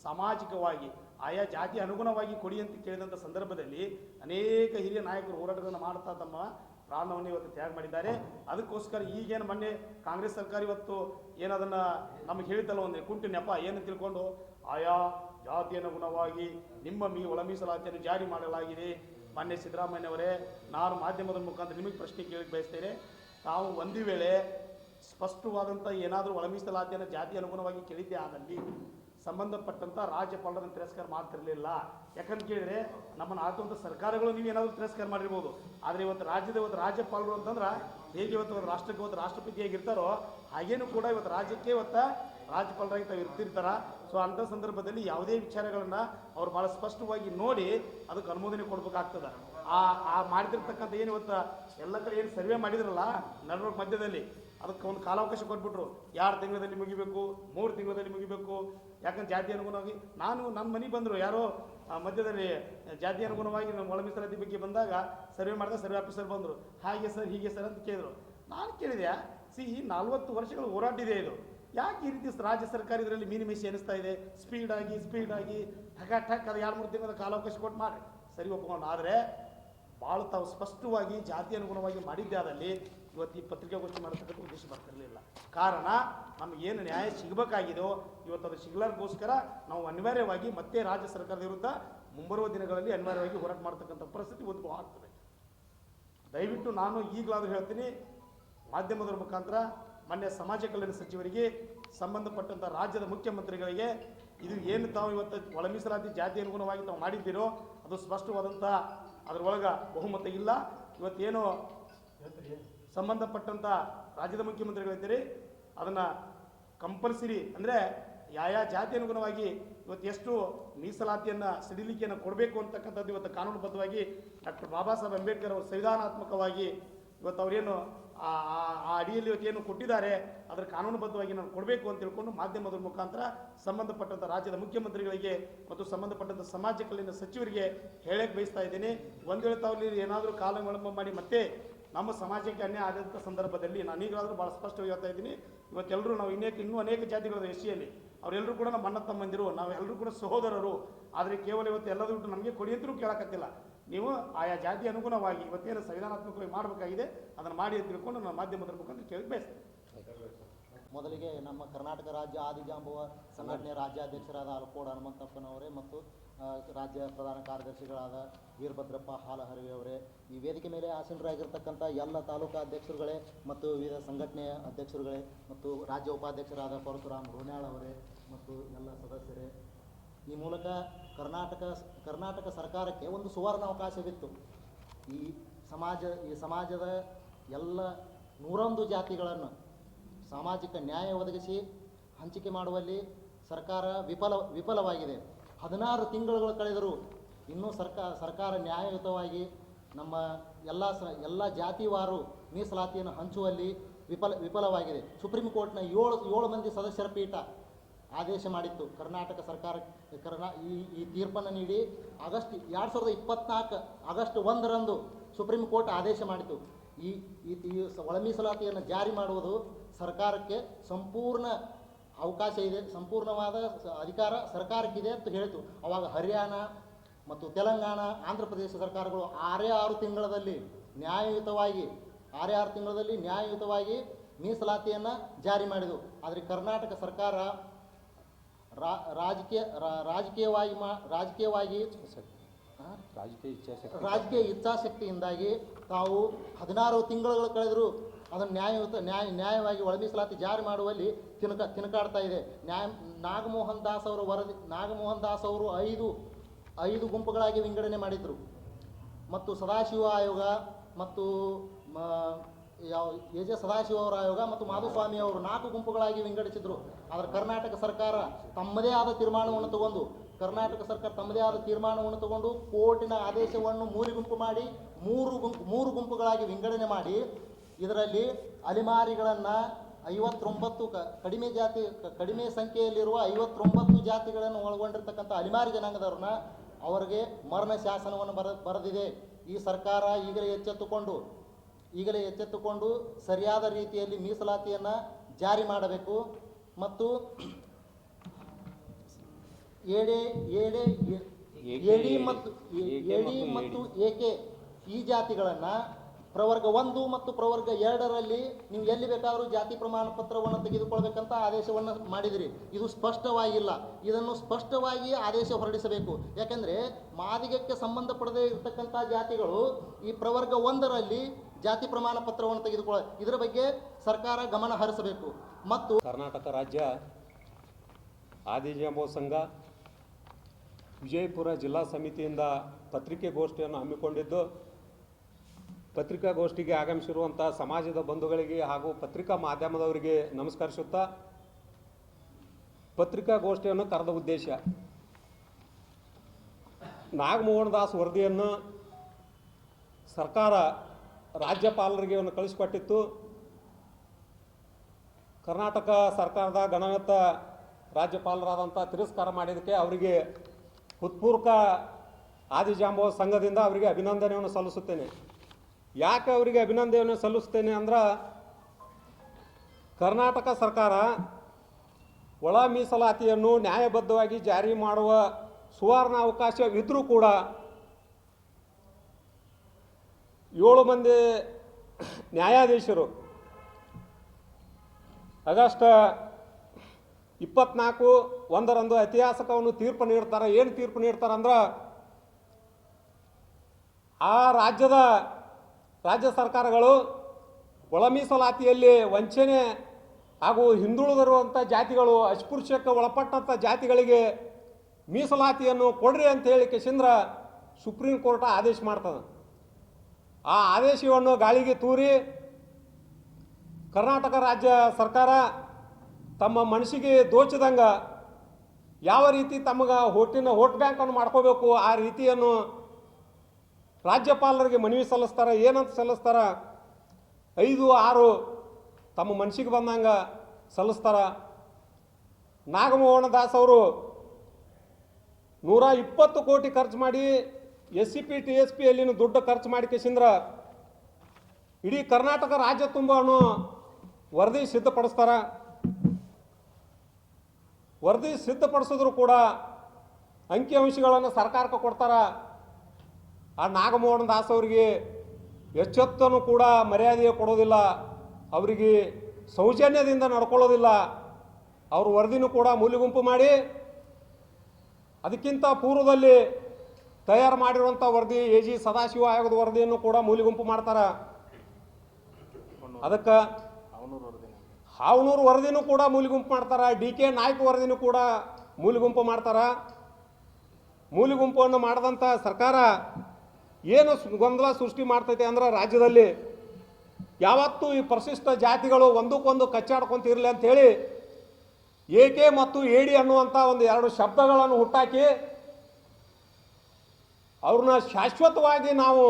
ಸಾಮಾಜಿಕವಾಗಿ, ಆಯಾ ಜಾತಿ ಅನುಗುಣವಾಗಿ ಕೊಡಿ ಅಂತ ಕೇಳಿದಂಥ ಸಂದರ್ಭದಲ್ಲಿ ಅನೇಕ ಹಿರಿಯ ನಾಯಕರು ಹೋರಾಟಗಳನ್ನು ಮಾಡ್ತಾ ತಮ್ಮ ಪ್ರಾಣವನ್ನು ಇವತ್ತು ತ್ಯಾಗ ಮಾಡಿದ್ದಾರೆ. ಅದಕ್ಕೋಸ್ಕರ ಈಗೇನು ಮೊನ್ನೆ ಕಾಂಗ್ರೆಸ್ ಸರ್ಕಾರ ಇವತ್ತು ಏನದನ್ನು ನಮಗೆ ಹೇಳ್ತಲ್ಲ ಒಂದು ಕುಂಟು ನೆಪ, ಏನು ತಿಳ್ಕೊಂಡು, ಆಯಾ ಜಾತಿ ಅನುಗುಣವಾಗಿ ನಿಮ್ಮ ಮೀ ಒಳ ಮೀಸಲಾತಿಯನ್ನು ಜಾರಿ ಮಾಡಲಾಗಿದೆ. ಮಾನ್ಯ ಸಿದ್ದರಾಮಯ್ಯನವರೇ, ನಾನು ಮಾಧ್ಯಮದ ಮುಖಾಂತರ ನಿಮಗೆ ಪ್ರಶ್ನೆ ಕೇಳಕ್ಕೆ ಬಯಸ್ತೇನೆ. ತಾವು ಒಂದು ವೇಳೆ ಸ್ಪಷ್ಟವಾದಂಥ ಏನಾದರೂ ಒಳ ಮೀಸಲಾತಿಯನ್ನು ಜಾತಿ ಅನುಗುಣವಾಗಿ ಕೇಳಿದ್ದೆ ಆದಲ್ಲಿ ಸಂಬಂಧಪಟ್ಟಂಥ ರಾಜ್ಯಪಾಲರನ್ನು ತಿರಸ್ಕಾರ ಮಾಡ್ತಿರಲಿಲ್ಲ. ಯಾಕಂತ ಕೇಳಿದರೆ ನಮ್ಮನ್ನು ಆಳ್ತಂಥ ಸರ್ಕಾರಗಳು ನೀವು ಏನಾದರೂ ತಿರಸ್ಕಾರ ಮಾಡಿರ್ಬೋದು. ಆದರೆ ಇವತ್ತು ರಾಜ್ಯದ ಇವತ್ತು ರಾಜ್ಯಪಾಲರು ಅಂತಂದ್ರೆ ಹೇಗೆ ಇವತ್ತು ಒಂದು ರಾಷ್ಟ್ರಕ್ಕೆ ಇವತ್ತು ರಾಷ್ಟ್ರಪತಿ ಹೇಗಿರ್ತಾರೋ, ಹಾಗೇನೂ ಕೂಡ ಇವತ್ತು ರಾಜ್ಯಕ್ಕೆ ಇವತ್ತು ರಾಜ್ಯಪಾಲರಾಗಿ ತಾವು ಇರ್ತಿರ್ತಾರ. ಸೊ ಅಂಥ ಸಂದರ್ಭದಲ್ಲಿ ಯಾವುದೇ ವಿಚಾರಗಳನ್ನು ಅವ್ರು ಭಾಳ ಸ್ಪಷ್ಟವಾಗಿ ನೋಡಿ ಅದಕ್ಕೆ ಅನುಮೋದನೆ ಕೊಡ್ಬೇಕಾಗ್ತದ. ಆ ಆ ಮಾಡಿದಿರ್ತಕ್ಕಂಥ ಏನು ಇವತ್ತು ಎಲ್ಲ ಕಡೆ ಏನು ಸರ್ವೆ ಮಾಡಿದ್ರಲ್ಲ ನಡುವ ಮಧ್ಯದಲ್ಲಿ, ಅದಕ್ಕೆ ಒಂದು ಕಾಲಾವಕಾಶ ಕೊಟ್ಬಿಟ್ರು. ಎರಡು ತಿಂಗಳಲ್ಲಿ ಮುಗಿಬೇಕು, ಮೂರು ತಿಂಗಳಲ್ಲಿ ಮುಗಿಬೇಕು, ಯಾಕಂದ್ರೆ ಜಾತಿ ಅನುಗುಣವಾಗಿ ನಾನು ನನ್ನ ಮನೆಗೆ ಬಂದರು, ಯಾರೋ ಮಧ್ಯದಲ್ಲಿ ಜಾತಿ ಅನುಗುಣವಾಗಿ ನಮ್ಮ ಒಳ ಬಗ್ಗೆ ಬಂದಾಗ ಸರ್ವೆ ಮಾಡಿದ ಸರ್ವೆ ಆಫೀಸರ್ ಬಂದರು. ಹಾಗೆ ಸರ್, ಹೀಗೆ ಸರ್ ಅಂತ ಕೇಳಿದರು. ನಾನು ಕೇಳಿದೆ, ಸಿ ನಲ್ವತ್ತು ವರ್ಷಗಳು ಹೋರಾಟ ಇದೆ ಇದು? ಯಾಕೆ ಈ ರೀತಿ ರಾಜ್ಯ ಸರ್ಕಾರ ಇದರಲ್ಲಿ ಮೀನಿಮಿಸಿ ಎನಿಸ್ತಾ ಇದೆ? ಸ್ಪೀಡ್ ಆಗಿ ಸ್ಪೀಡ್ ಆಗಿ, ಠಕ, ಠಕ್ ಅದು ಎರಡು ಮೂರು ದಿನದ ಕಾಲಾವಕಾಶ ಕೊಟ್ಟು ಮಾಡಿ ಸರಿ ಒಪ್ಕೊಂಡು. ಆದರೆ ಭಾಳ ತಾವು ಸ್ಪಷ್ಟವಾಗಿ ಜಾತಿ ಅನುಗುಣವಾಗಿ ಮಾಡಿದ್ದೆ ಅದರಲ್ಲಿ ಇವತ್ತು ಈ ಪತ್ರಿಕಾಗೋಷ್ಠಿ ಮಾಡತಕ್ಕಂಥ ಉದ್ದೇಶ ಬರ್ತಿರಲಿಲ್ಲ ಕಾರಣ ನಮ್ಗೆ ಏನು ನ್ಯಾಯ ಸಿಗಬೇಕಾಗಿದೆಯೋ ಇವತ್ತು ಅದು ಸಿಗ್ಲಾರ್ಗೋಸ್ಕರ ನಾವು ಅನಿವಾರ್ಯವಾಗಿ ಮತ್ತೆ ರಾಜ್ಯ ಸರ್ಕಾರದ ವಿರುದ್ಧ ಮುಂಬರುವ ದಿನಗಳಲ್ಲಿ ಅನಿವಾರ್ಯವಾಗಿ ಹೋರಾಟ ಮಾಡ್ತಕ್ಕಂಥ ಪರಿಸ್ಥಿತಿ ಒಂದು ಆಗ್ತದೆ. ದಯವಿಟ್ಟು ನಾನು ಈಗಲಾದರೂ ಹೇಳ್ತೀನಿ ಮಾಧ್ಯಮದ ಮುಖಾಂತರ ಮಾನ್ಯ ಸಮಾಜ ಕಲ್ಯಾಣ ಸಚಿವರಿಗೆ ಸಂಬಂಧಪಟ್ಟಂಥ ರಾಜ್ಯದ ಮುಖ್ಯಮಂತ್ರಿಗಳಿಗೆ ಇದು ಏನು ತಾವು ಇವತ್ತು ಒಳ ಮೀಸಲಾತಿ ಜಾತಿ ಅನುಗುಣವಾಗಿ ತಾವು ಮಾಡಿದ್ದೀರೋ ಅದು ಸ್ಪಷ್ಟವಾದಂಥ ಅದರೊಳಗೆ ಬಹುಮತ ಇಲ್ಲ. ಇವತ್ತೇನು ಸಂಬಂಧಪಟ್ಟಂಥ ರಾಜ್ಯದ ಮುಖ್ಯಮಂತ್ರಿಗಳಿದ್ದೀರಿ, ಅದನ್ನು ಕಂಪಲ್ಸರಿ ಅಂದರೆ ಯಾವ ಜಾತಿ ಅನುಗುಣವಾಗಿ ಇವತ್ತು ಎಷ್ಟು ಮೀಸಲಾತಿಯನ್ನು ಸಡಿಲಿಕೆಯನ್ನು ಕೊಡಬೇಕು ಅಂತಕ್ಕಂಥದ್ದು ಇವತ್ತು ಕಾನೂನುಬದ್ಧವಾಗಿ ಡಾಕ್ಟರ್ ಬಾಬಾ ಸಾಹೇಬ್ ಅಂಬೇಡ್ಕರ್ ಅವರು ಸಂವಿಧಾನಾತ್ಮಕವಾಗಿ ಇವತ್ತು ಅವರೇನು ಆ ಅಡಿಯಲ್ಲಿ ಇವತ್ತು ಏನು ಕೊಟ್ಟಿದ್ದಾರೆ, ಅದರ ಕಾನೂನುಬದ್ಧವಾಗಿ ನಾನು ಕೊಡಬೇಕು ಅಂತ ತಿಳ್ಕೊಂಡು ಮಾಧ್ಯಮದ ಮುಖಾಂತರ ಸಂಬಂಧಪಟ್ಟಂಥ ರಾಜ್ಯದ ಮುಖ್ಯಮಂತ್ರಿಗಳಿಗೆ ಮತ್ತು ಸಂಬಂಧಪಟ್ಟಂಥ ಸಮಾಜ ಕಲ್ಯಾಣ ಸಚಿವರಿಗೆ ಹೇಳಕ್ಕೆ ಬಯಸ್ತಾ ಇದ್ದೀನಿ. ಒಂದು ವೇಳೆ ಏನಾದರೂ ಕಾಲ ವಿಳಂಬ ಮಾಡಿ ಮತ್ತೆ ನಮ್ಮ ಸಮಾಜಕ್ಕೆ ಅನ್ಯಾಯ ಆದಂಥ ಸಂದರ್ಭದಲ್ಲಿ ನಾನು ಈಗಲಾದರೂ ಭಾಳ ಸ್ಪಷ್ಟವಾಗಿ ಹೇಳ್ತಾ ಇದ್ದೀನಿ. ಇವತ್ತೆಲ್ಲರೂ ನಾವು ಇನ್ನೇಕ, ಇನ್ನೂ ಅನೇಕ ಜಾತಿಗಳ ಎಸ್ಸಿಯಲ್ಲಿ ಅವರೆಲ್ಲರೂ ಕೂಡ ನಮ್ಮ ಅಣ್ಣ ತಮ್ಮಂದಿರು ನಾವೆಲ್ಲರೂ ಕೂಡ ಸಹೋದರರು. ಆದರೆ ಕೇವಲ ಇವತ್ತು ಎಲ್ಲದೂ ನಮಗೆ ಕೊಡಿ ಅಂತಲೂ ಕೇಳಕತ್ತಿಲ್ಲ ನೀವು ಆಯಾ ಜಾತಿ ಅನುಗುಣವಾಗಿ ಇವತ್ತೇನು ಸಂವಿಧಾನಾತ್ಮಕವಾಗಿ ಮಾಡಬೇಕಾಗಿದೆ, ಅದನ್ನು ಮಾಡಿ ತಿಳ್ಕೊಂಡು ನಾನು ಮಾಧ್ಯಮದ ಮುಖಾಂತರ ಕೇಳಿ ಬಯಸ್ತೇನೆ. ಮೊದಲಿಗೆ ನಮ್ಮ ಕರ್ನಾಟಕ ರಾಜ್ಯ ಆದಿಜಾಂಬುವ ಸಂಘಟನೆ ರಾಜ್ಯಾಧ್ಯಕ್ಷರಾದ ಅಲ್ಕೋಡ್ ಹನುಮಂತಪ್ಪನವರೇ ಮತ್ತು ರಾಜ್ಯ ಪ್ರಧಾನ ಕಾರ್ಯದರ್ಶಿಗಳಾದ ವೀರಭದ್ರಪ್ಪ ಹಾಲಹರವಿ ಅವರೇ. ಈ ವೇದಿಕೆ ಮೇಲೆ ಆಸೀನರಾಗಿರ್ತಕ್ಕಂಥ ಎಲ್ಲ ತಾಲೂಕಾ ಅಧ್ಯಕ್ಷರುಗಳೇ ಮತ್ತು ವಿವಿಧ ಸಂಘಟನೆಯ ಅಧ್ಯಕ್ಷರುಗಳೇ ಮತ್ತು ರಾಜ್ಯ ಉಪಾಧ್ಯಕ್ಷರಾದ ಪರಶುರಾಮ್ ರೋನ್ಯಾಳ್ ಅವರೇ ಮತ್ತು ಎಲ್ಲ ಸದಸ್ಯರೇ. ಈ ಮೂಲಕ ಕರ್ನಾಟಕ ಕರ್ನಾಟಕ ಸರ್ಕಾರಕ್ಕೆ ಒಂದು ಸುವರ್ಣ ಅವಕಾಶವಿತ್ತು. ಈ ಸಮಾಜ, ಈ ಸಮಾಜದ ಎಲ್ಲ ನೂರೊಂದು ಜಾತಿಗಳನ್ನು ಸಾಮಾಜಿಕ ನ್ಯಾಯ ಒದಗಿಸಿ, ಹಂಚಿಕೆ ಮಾಡುವಲ್ಲಿ ಸರ್ಕಾರ ವಿಫಲ, ವಿಫಲವಾಗಿದೆ. ಹದಿನಾರು ತಿಂಗಳುಗಳು ಕಳೆದರೂ ಇನ್ನೂ ಸರ್ಕಾರ ಸರ್ಕಾರ ನ್ಯಾಯಯುತವಾಗಿ ನಮ್ಮ ಎಲ್ಲ ಸ, ಎಲ್ಲ ಜಾತಿವಾರು ಮೀಸಲಾತಿಯನ್ನು ಹಂಚುವಲ್ಲಿ ವಿಫಲ, ವಿಫಲವಾಗಿದೆ. ಸುಪ್ರೀಂ ಕೋರ್ಟ್ನ ಏಳು ಏಳು ಮಂದಿ ಸದಸ್ಯರ ಪೀಠ ಆದೇಶ ಮಾಡಿತ್ತು. ಕರ್ನಾಟಕ ಸರ್ಕಾರ, ಕರ್ನಾ, ಈ ಈ ತೀರ್ಪನ್ನು ನೀಡಿ ಆಗಸ್ಟ್ ಎರಡು ಸಾವಿರದ ಇಪ್ಪತ್ನಾಲ್ಕು ಆಗಸ್ಟ್ ಒಂದರಂದು ಸುಪ್ರೀಂ ಕೋರ್ಟ್ ಆದೇಶ ಮಾಡಿತು. ಈ ಈ ಒಳ ಮೀಸಲಾತಿಯನ್ನು ಜಾರಿ ಮಾಡುವುದು ಸರ್ಕಾರಕ್ಕೆ ಸಂಪೂರ್ಣ ಅವಕಾಶ ಇದೆ, ಸಂಪೂರ್ಣವಾದ ಅಧಿಕಾರ ಸರ್ಕಾರಕ್ಕಿದೆ ಅಂತ ಹೇಳಿತು. ಅವಾಗ ಹರಿಯಾಣ ಮತ್ತು ತೆಲಂಗಾಣ, ಆಂಧ್ರ ಪ್ರದೇಶ ಸರ್ಕಾರಗಳು ಆರೇ ಆರು ತಿಂಗಳಲ್ಲಿ ನ್ಯಾಯಯುತವಾಗಿ, ಆರೇ ಆರು ತಿಂಗಳಲ್ಲಿ ನ್ಯಾಯಯುತವಾಗಿ ಮೀಸಲಾತಿಯನ್ನು ಜಾರಿ ಮಾಡಿದವು. ಆದರೆ ಕರ್ನಾಟಕ ಸರ್ಕಾರ ರಾಜಕೀಯ ರಾಜಕೀಯವಾಗಿ ಮಾ ರಾಜಕೀಯವಾಗಿ? ರಾಜಕೀಯ ಇಚ್ಛಾಶಕ್ತಿ. ರಾಜಕೀಯ ಇಚ್ಛಾಶಕ್ತಿಯಿಂದಾಗಿ ತಾವು ಹದಿನಾರು ತಿಂಗಳುಗಳು ಕಳೆದರೂ ಅದನ್ನು ನ್ಯಾಯಯುತ ನ್ಯಾಯ ನ್ಯಾಯವಾಗಿ ಒಳ ಮೀಸಲಾತಿ ಜಾರಿ ಮಾಡುವಲ್ಲಿ ತಿನಕ ತಿನಕಾಡ್ತಾ ಇದೆ. ನ್ಯಾಯ ನಾಗಮೋಹನ್ ದಾಸ್ ಅವರು ವರದಿ ನಾಗಮೋಹನ್ ದಾಸ್ ಅವರು ಐದು ಐದು ಗುಂಪುಗಳಾಗಿ ವಿಂಗಡಣೆ ಮಾಡಿದರು. ಮತ್ತು ಸದಾಶಿವ ಆಯೋಗ ಮತ್ತು ಯಾವ ಎ ಜೆ ಸದಾಶಿವರ ಆಯೋಗ ಮತ್ತು ಮಾಧುಸ್ವಾಮಿ ಅವರು ನಾಲ್ಕು ಗುಂಪುಗಳಾಗಿ ವಿಂಗಡಿಸಿದ್ರು. ಆದರೆ ಕರ್ನಾಟಕ ಸರ್ಕಾರ ತಮ್ಮದೇ ಆದ ತೀರ್ಮಾನವನ್ನು ತಗೊಂಡು, ಕರ್ನಾಟಕ ಸರ್ಕಾರ ತಮ್ಮದೇ ಆದ ತೀರ್ಮಾನವನ್ನು ತಗೊಂಡು ಕೋರ್ಟಿನ ಆದೇಶವನ್ನು ಮೂರು ಗುಂಪು ಮಾಡಿ, ಮೂರು ಗುಂಪು ಮೂರು ಗುಂಪುಗಳಾಗಿ ವಿಂಗಡಣೆ ಮಾಡಿ, ಇದರಲ್ಲಿ ಅಲಿಮಾರಿಗಳನ್ನು ಐವತ್ತೊಂಬತ್ತು ಕಡಿಮೆ ಜಾತಿ ಕಡಿಮೆ ಸಂಖ್ಯೆಯಲ್ಲಿರುವ ಐವತ್ತೊಂಬತ್ತು ಜಾತಿಗಳನ್ನು ಒಳಗೊಂಡಿರ್ತಕ್ಕಂಥ ಅಲಿಮಾರಿ ಜನಾಂಗದವ್ರನ್ನ ಅವರಿಗೆ ಮರಣ ಶಾಸನವನ್ನು ಬರ, ಬರೆದಿದೆ. ಈ ಸರ್ಕಾರ ಈಗಲೇ ಎಚ್ಚೆತ್ತುಕೊಂಡು ಈಗಲೇ ಎಚ್ಚೆತ್ತುಕೊಂಡು ಸರಿಯಾದ ರೀತಿಯಲ್ಲಿ ಮೀಸಲಾತಿಯನ್ನು ಜಾರಿ ಮಾಡಬೇಕು. ಮತ್ತು ಎಡೆ ಎಡೆ ಎಡಿ ಮತ್ತು ಎಡಿ ಮತ್ತು ಏಕೆ ಈ ಜಾತಿಗಳನ್ನು ಪ್ರವರ್ಗ ಒಂದು ಮತ್ತು ಪ್ರವರ್ಗ ಎರಡರಲ್ಲಿ ನೀವು ಎಲ್ಲಿ ಬೇಕಾದರೂ ಜಾತಿ ಪ್ರಮಾಣ ಪತ್ರವನ್ನು ತೆಗೆದುಕೊಳ್ಬೇಕಂತ ಆದೇಶವನ್ನು ಮಾಡಿದಿರಿ. ಇದು ಸ್ಪಷ್ಟವಾಗಿಲ್ಲ. ಇದನ್ನು ಸ್ಪಷ್ಟವಾಗಿ ಆದೇಶ ಹೊರಡಿಸಬೇಕು. ಯಾಕೆಂದರೆ ಮಾದಿಗಕ್ಕೆ ಸಂಬಂಧಪಡದೇ ಇರತಕ್ಕಂಥ ಜಾತಿಗಳು ಈ ಪ್ರವರ್ಗ ಒಂದರಲ್ಲಿ ಜಾತಿ ಪ್ರಮಾಣ ಪತ್ರವನ್ನು ತೆಗೆದುಕೊಳ್ಳ, ಇದರ ಬಗ್ಗೆ ಸರ್ಕಾರ ಗಮನ ಹರಿಸಬೇಕು. ಮತ್ತು ಕರ್ನಾಟಕ ರಾಜ್ಯ ಆದಿಜಾಂಬೋ ಸಂಘ ವಿಜಯಪುರ ಜಿಲ್ಲಾ ಸಮಿತಿಯಿಂದ ಪತ್ರಿಕೆಗೋಷ್ಠಿಯನ್ನು ಹಮ್ಮಿಕೊಂಡಿದ್ದು, ಪತ್ರಿಕಾಗೋಷ್ಠಿಗೆ ಆಗಮಿಸಿರುವಂಥ ಸಮಾಜದ ಬಂಧುಗಳಿಗೆ ಹಾಗೂ ಪತ್ರಿಕಾ ಮಾಧ್ಯಮದವರಿಗೆ ನಮಸ್ಕರಿಸುತ್ತಾ ಪತ್ರಿಕಾಗೋಷ್ಠಿಯನ್ನು ಕರೆದ ಉದ್ದೇಶ ನಾಗಮೋಹನ ದಾಸ್ ವರದಿಯನ್ನು ಸರ್ಕಾರ ರಾಜ್ಯಪಾಲರಿಗೆ ಒಂದು ಕಳಿಸಿಕೊಟ್ಟಿತ್ತು. ಕರ್ನಾಟಕ ಸರ್ಕಾರದ ಗಣಯುತ ರಾಜ್ಯಪಾಲರಾದಂಥ ತಿರಸ್ಕಾರ ಮಾಡಿದ್ದಕ್ಕೆ ಅವರಿಗೆ ಹೃತ್ಪೂರ್ವಕ ಆದಿಜಾಂಬವ ಸಂಘದಿಂದ ಅವರಿಗೆ ಅಭಿನಂದನೆಯನ್ನು ಸಲ್ಲಿಸುತ್ತೇನೆ. ಯಾಕೆ ಅವರಿಗೆ ಅಭಿನಂದನೆಯನ್ನು ಸಲ್ಲಿಸ್ತೇನೆ ಅಂದ್ರೆ, ಕರ್ನಾಟಕ ಸರ್ಕಾರ ಒಳ ಮೀಸಲಾತಿಯನ್ನು ನ್ಯಾಯಬದ್ಧವಾಗಿ ಜಾರಿ ಮಾಡುವ ಸುವರ್ಣ ಅವಕಾಶವಿದ್ದರೂ ಕೂಡ ಏಳು ಮಂದಿ ನ್ಯಾಯಾಧೀಶರು, ಆಗಸ್ಟ್ ಇಪ್ಪತ್ನಾಲ್ಕು ಒಂದರಂದು ಐತಿಹಾಸಿಕವನ್ನು ತೀರ್ಪು ನೀಡ್ತಾರೆ. ಏನು ತೀರ್ಪು ನೀಡ್ತಾರೆ ಅಂದ್ರೆ ಆ ರಾಜ್ಯದ ರಾಜ್ಯ ಸರ್ಕಾರಗಳು ಒಳ ಮೀಸಲಾತಿಯಲ್ಲಿ ವಂಚನೆ ಹಾಗೂ ಹಿಂದುಳಿದಿರುವಂಥ ಜಾತಿಗಳು, ಅಸ್ಪೃಶ್ಯಕ್ಕೆ ಒಳಪಟ್ಟಂಥ ಜಾತಿಗಳಿಗೆ ಮೀಸಲಾತಿಯನ್ನು ಕೊಡ್ರಿ ಅಂತ ಹೇಳಿ ಕೇಸಿಂದ್ರ ಸುಪ್ರೀಂ ಕೋರ್ಟ್ ಆದೇಶ ಮಾಡ್ತದೆ. ಆ ಆದೇಶವನ್ನು ಗಾಳಿಗೆ ತೂರಿ ಕರ್ನಾಟಕ ರಾಜ್ಯ ಸರ್ಕಾರ ತಮ್ಮ ಮನಸ್ಸಿಗೆ ದೋಚದಂಗೆ ಯಾವ ರೀತಿ ತಮಗೆ ಹೋಟಿನ ಹೋಟ್ ಬ್ಯಾಂಕನ್ನು ಮಾಡ್ಕೋಬೇಕು ಆ ರೀತಿಯನ್ನು ರಾಜ್ಯಪಾಲರಿಗೆ ಮನವಿ ಸಲ್ಲಿಸ್ತಾರೆ, ಏನಂತ ಸಲ್ಲಿಸ್ತಾರ, ಐದು ಆರು ತಮ್ಮ ಮನಸ್ಸಿಗೆ ಬಂದಂಗೆ ಸಲ್ಲಿಸ್ತಾರ. ನಾಗಮೋಹನ ದಾಸ್ ಅವರು ನೂರ ಇಪ್ಪತ್ತು ಕೋಟಿ ಖರ್ಚು ಮಾಡಿ S C P, T, S, P ಅಲ್ಲಿನ ದುಡ್ಡು ಖರ್ಚು ಮಾಡಿ ಕೇಸಿಂದ್ರ ಇಡೀ ಕರ್ನಾಟಕ ರಾಜ್ಯ ತುಂಬ ವರದಿ ಸಿದ್ಧಪಡಿಸ್ತಾರ. ವರದಿ ಸಿದ್ಧಪಡಿಸಿದ್ರು ಕೂಡ ಅಂಕಿಅಂಶಗಳನ್ನು ಸರ್ಕಾರಕ್ಕೆ ಕೊಡ್ತಾರ. ಆ ನಾಗಮೋಹನ್ ದಾಸ್ ಅವರಿಗೆ ಎಚ್ಚೆತ್ತನು ಕೂಡ ಮರ್ಯಾದೆ ಕೊಡೋದಿಲ್ಲ. ಅವರಿಗೆ ಸೌಜನ್ಯದಿಂದ ನಡ್ಕೊಳ್ಳೋದಿಲ್ಲ. ಅವ್ರ ವರದಿನೂ ಕೂಡ ಮೂಲೆಗುಂಪು ಮಾಡಿ ಅದಕ್ಕಿಂತ ಪೂರ್ವದಲ್ಲಿ ತಯಾರು ಮಾಡಿರುವಂಥ ವರದಿ ಎ ಜಿ ಸದಾಶಿವ ಆಯೋಗದ ವರದಿಯನ್ನು ಕೂಡ ಮೂಲಿಗುಂಪು ಮಾಡ್ತಾರೆ. ಅದಕ್ಕೆ ಹಾವನೂರು ವರದಿನೂ ಕೂಡ ಮೂಲಿಗುಂಪು ಮಾಡ್ತಾರೆ. ಡಿ ಕೆ ನಾಯ್ಕ ವರದಿನೂ ಕೂಡ ಮೂಲಿಗುಂಪು ಮಾಡ್ತಾರ. ಮೂಲಿಗುಂಪನ್ನು ಮಾಡಿದಂಥ ಸರ್ಕಾರ ಏನು ಗೊಂದಲ ಸೃಷ್ಟಿ ಮಾಡ್ತೈತೆ ಅಂದ್ರೆ ರಾಜ್ಯದಲ್ಲಿ ಯಾವತ್ತೂ ಈ ಪರಿಶಿಷ್ಟ ಜಾತಿಗಳು ಒಂದಕ್ಕೊಂದು ಕಚ್ಚಾಡ್ಕೊಂತಿರ್ಲಿ ಅಂತೇಳಿ ಏಕೆ ಮತ್ತು ಏಡಿ ಅನ್ನುವಂಥ ಒಂದು ಎರಡು ಶಬ್ದಗಳನ್ನು ಹುಟ್ಟಾಕಿ ಅವ್ರನ್ನ ಶಾಶ್ವತವಾಗಿ ನಾವು